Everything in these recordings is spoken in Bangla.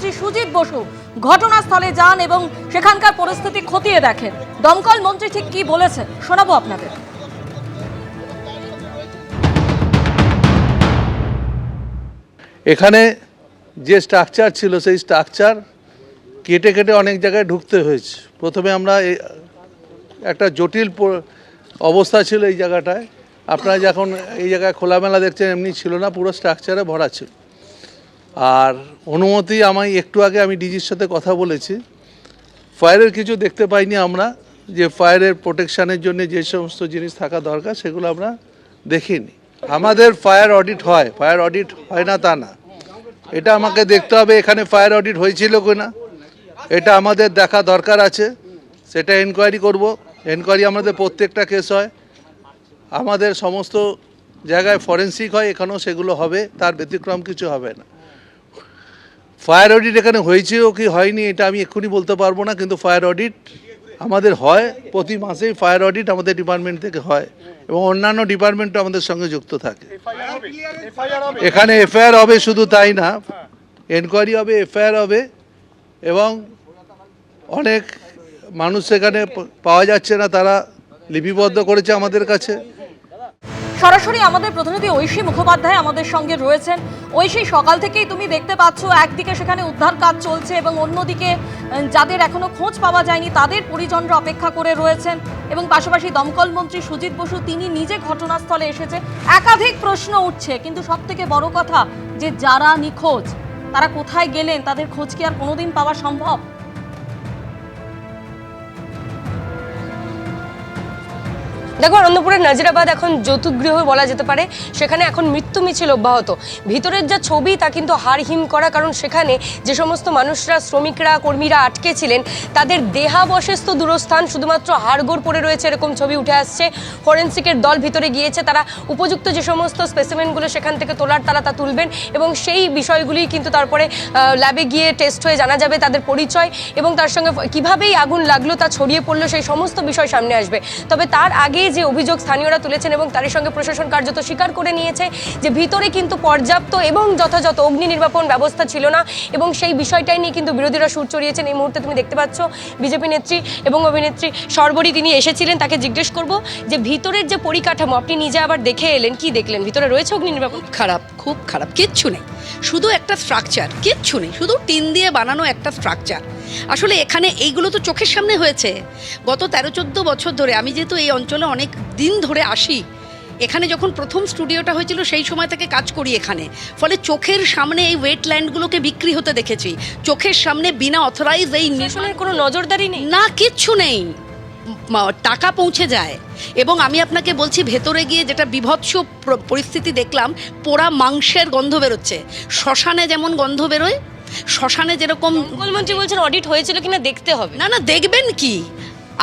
মন্ত্রী সুজিত বসু ঘটনাস্থলে যান এবং সেখানকার পরিস্থিতি খতিয়ে দেখেন। দমকল মন্ত্রী ঠিক কি বলেছেন, শোনাবো আপনাদের। এখানে যে স্ট্রাকচার ছিল, সেই স্ট্রাকচার কেটে কেটে অনেক জায়গায় ঢুকতে হয়েছে। প্রথমে আমরা একটা জটিল অবস্থা ছিল এই জায়গাটায়। আপনারা যখন এই জায়গায় খোলামেলা দেখছেন, এমনি ছিল না, পুরো স্ট্রাকচারে ভরা ছিল। আর অনুমতি আমায় একটু আগে আমি ডিজির সাথে কথা বলেছি। ফায়ারের কিছু দেখতে পাইনি আমরা, যে ফায়ারের প্রোটেকশানের জন্য যে সমস্ত জিনিস থাকা দরকার সেগুলো আমরা দেখিনি। আমাদের ফায়ার অডিট হয়, ফায়ার অডিট হয় না তা না। এটা আমাকে দেখতে হবে এখানে ফায়ার অডিট হয়েছিল কি না এটা আমাদের দেখা দরকার আছে, সেটা এনকোয়ারি করব। এনকোয়ারি আমাদের প্রত্যেকটা কেস হয়। আমাদের সমস্ত জায়গায় ফরেন্সিক হয়, এখানেও সেগুলো হবে, তার ব্যতিক্রম কিছু হবে না। ফায়ার অডিট এখানে হয়েছেও কি হয়নি এটা আমি এক্ষুনি বলতে পারব না, কিন্তু ফায়ার অডিট আমাদের হয়, প্রতি মাসেই ফায়ার অডিট আমাদের ডিপার্টমেন্ট থেকে হয় এবং অন্যান্য ডিপার্টমেন্টও আমাদের সঙ্গে যুক্ত থাকে। এখানে এফআইআর হবে শুধু তাই না, এনকোয়ারি হবে, এফআইআর হবে এবং অনেক মানুষ সেখানে পাওয়া যাচ্ছে না, তারা লিপিবদ্ধ করেছে আমাদের কাছে। সরাসরি আমাদের প্রতিনিধি ঐশী মুখোপাধ্যায় আমাদের সঙ্গে রয়েছেন। ঐশী, সকাল থেকেই তুমি দেখতে পাচ্ছ একদিকে সেখানে উদ্ধার কাজ চলছে এবং অন্যদিকে যাদের এখনও খোঁজ পাওয়া যায়নি, তাদের পরিজনরা অপেক্ষা করে রয়েছেন এবং পাশাপাশি দমকল মন্ত্রী সুজিত বসু, তিনি নিজে ঘটনাস্থলে এসেছে। একাধিক প্রশ্ন উঠছে, কিন্তু সব থেকে বড় কথা যে যারা নিখোঁজ, তারা কোথায় গেলেন, তাদের খোঁজ কি আর কোনোদিন পাওয়া সম্ভব? দেখো আনন্দপুরের নাজিরাবাদ এখন যৌতুগৃহ বলা যেতে পারে। সেখানে এখন মৃত্যু মিছিল অব্যাহত। ভিতরের যা ছবি তা কিন্তু হারহিম করা, কারণ সেখানে যে সমস্ত মানুষরা, শ্রমিকরা, কর্মীরা আটকে ছিলেন, তাদের দেহাবশেষ তো দূরস্থান, শুধুমাত্র হাড়গোড় পড়ে রয়েছে এরকম ছবি উঠে আসছে। ফরেন্সিকের দল ভিতরে গিয়েছে, তারা উপযুক্ত যে সমস্ত স্পেসিমেনগুলো সেখান থেকে তোলার তারা তা তুলবেন এবং সেই বিষয়গুলি কিন্তু তারপরে ল্যাবে গিয়ে টেস্ট হয়ে জানা যাবে তাদের পরিচয় এবং তার সঙ্গে কিভাবেই আগুন লাগল, তা ছড়িয়ে পড়ল, সেই সমস্ত বিষয় সামনে আসবে। তবে তার আগে যে অভিযোগ স্থানীয়রা তুলেছেন এবং তারই সঙ্গে প্রশাসন কার্যত স্বীকার করে নিয়েছে যে ভিতরে কিন্তু পর্যাপ্ত এবং যথাযথ অগ্নি নির্বাপন ব্যবস্থা ছিল না এবং সেই বিষয়টাই নিয়ে কিন্তু বিরোধীরা সুর চড়িয়েছেন। এই মুহূর্তে তুমি দেখতে পাচ্ছ বিজেপি নেত্রী এবং অভিনেত্রী সর্বরী তিনি এসেছিলেন, তাকে জিজ্ঞেস করব যে ভিতরের যে পরিকাঠামো, আপনি নিজে আবার দেখে এলেন, কি দেখলেন? ভিতরে রয়েছে অগ্নি নির্বাপন? খারাপ, খুব খারাপ, কিচ্ছু নেই। শুধু একটা স্ট্রাকচার কিচ্ছু নেই। শুধু টিন দিয়ে বানানো একটা স্ট্রাকচার আসলে এখানে এইগুলো তো চোখের সামনে হয়েছে। গত তেরো চোদ্দ বছর ধরে আমি যেহেতু এই অঞ্চলে অনেক দিন ধরে আসি এখানে যখন প্রথম স্টুডিওটা হয়েছিল সেই সময় থেকে কাজ করি এখানে। ফলে চোখের সামনে এই ওয়েটল্যান্ডগুলোকে বিক্রি হতে দেখেছি। চোখের সামনে বিনা অথরাইজ এই নির্মাণ কোনো নজরদারি নেই? না কিচ্ছু নেই। টাকা পৌঁছে যায়। এবং আমি আপনাকে বলছি ভেতরে গিয়ে যেটা বিভৎস পরিস্থিতি দেখলাম পোড়া মাংসের গন্ধ বেরোচ্ছে। শ্মশানে যেমন গন্ধ বেরোয় শ্মশানে যেরকম মুখ্যমন্ত্রী বলছেন অডিট হয়েছিল কিনা দেখতে হবে। না না দেখবেন কি?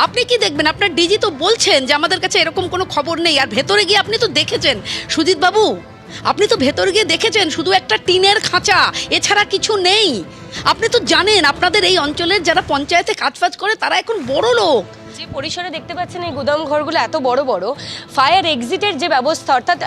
আপনি কি দেখবেন? আপনার ডিজি তো বলছেন যে আমাদের কাছে এরকম কোনো খবর নেই। আর ভেতরে গিয়ে আপনি তো দেখেছেন। সুজিত বাবু আপনি তো ভেতরে গিয়ে দেখেছেন শুধু একটা টিনের খাঁচা এছাড়া কিছু নেই। আপনি তো জানেন আপনাদের এই অঞ্চলের যারা পঞ্চায়েতে কাজ ফাজ করে তারা এখন বড় লোক। যে পরিসরে দেখতে পাচ্ছেন এই গুদাম ঘরগুলো এত বড় বড় ফায়ার এক্সিটের যে ব্যবস্থা অর্থাৎ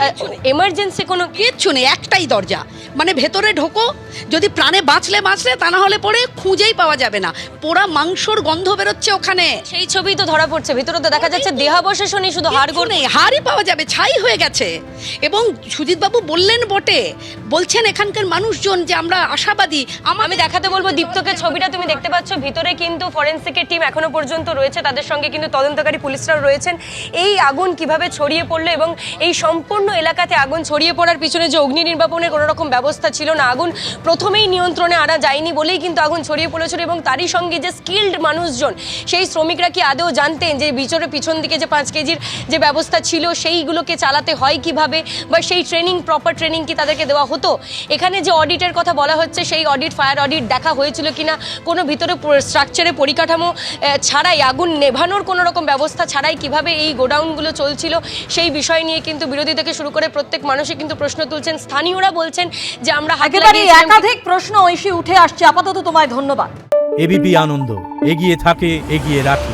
এমার্জেন্সি কোনো কিচ্ছু নেই একটাই দরজা। মানে ভেতরে ঢোকো যদি প্রাণে বাঁচলে বাঁচলে তা না হলে পরে খুঁজেই পাওয়া যাবে না। পোড়া মাংসর গন্ধ বেরোচ্ছে ওখানে। সেই ছবি তো ধরা পড়ছে ভিতরে তো দেখা যাচ্ছে দেহাবশেষও নেই শুধু হাড়গোড় নেই হাড়ই পাওয়া যাবে ছাই হয়ে গেছে। এবং সুজিতবাবু বললেন বটে বলছেন এখানকার মানুষজন যে আমরা আশাবাদী আমি দেখাতে বলব দীপ্তকে ছবিটা তুমি দেখতে পাচ্ছ ভিতরে কিন্তু ফরেন্সিকের টিম এখনও পর্যন্ত রয়েছে তাদের সঙ্গে কিন্তু তদন্তকারী পুলিশরাও রয়েছেন। এই আগুন কীভাবে ছড়িয়ে পড়ল এবং এই সম্পূর্ণ এলাকাতে আগুন ছড়িয়ে পড়ার পিছনে যে অগ্নি নির্বাপনের কোনো রকম ব্যবস্থা ছিল না, আগুন প্রথমেই নিয়ন্ত্রণে আনা যায়নি বলেই কিন্তু আগুন ছড়িয়ে পড়েছিল এবং তারই সঙ্গে যে স্কিল্ড মানুষজন, সেই শ্রমিকরা কি আদৌ জানতেন যে বিচরে পিছন দিকে যে পাঁচ কেজির যে ব্যবস্থা ছিল, সেইগুলোকে চালাতে হয় কীভাবে বা সেই ট্রেনিং প্রপার ট্রেনিং কি তাদেরকে দেওয়া হতো? এখানে যে অডিটের কথা বলা হচ্ছে, সেই অডিট ফায়ার অডিট দেখা হয়েছিল কিনা, কোনো ভিতরে স্ট্রাকচারে পরিকাঠামো ছাড়াই আগুন নেভানোর কোনো রকম ব্যবস্থা ছাড়াই কীভাবে এই গোডাউনগুলো চলছিল সেই বিষয় নিয়ে কিন্তু বিরোধী থেকে শুরু করে প্রত্যেক মানুষই কিন্তু প্রশ্ন তুলছেন। স্থানীয়রা বলছেন যে আমরা একেবারে একাধিক প্রশ্ন ঐশী উঠে আসছে। আপাতত তোমায় ধন্যবাদ। এবিপি আনন্দ এগিয়ে থাকে এগিয়ে রাখে।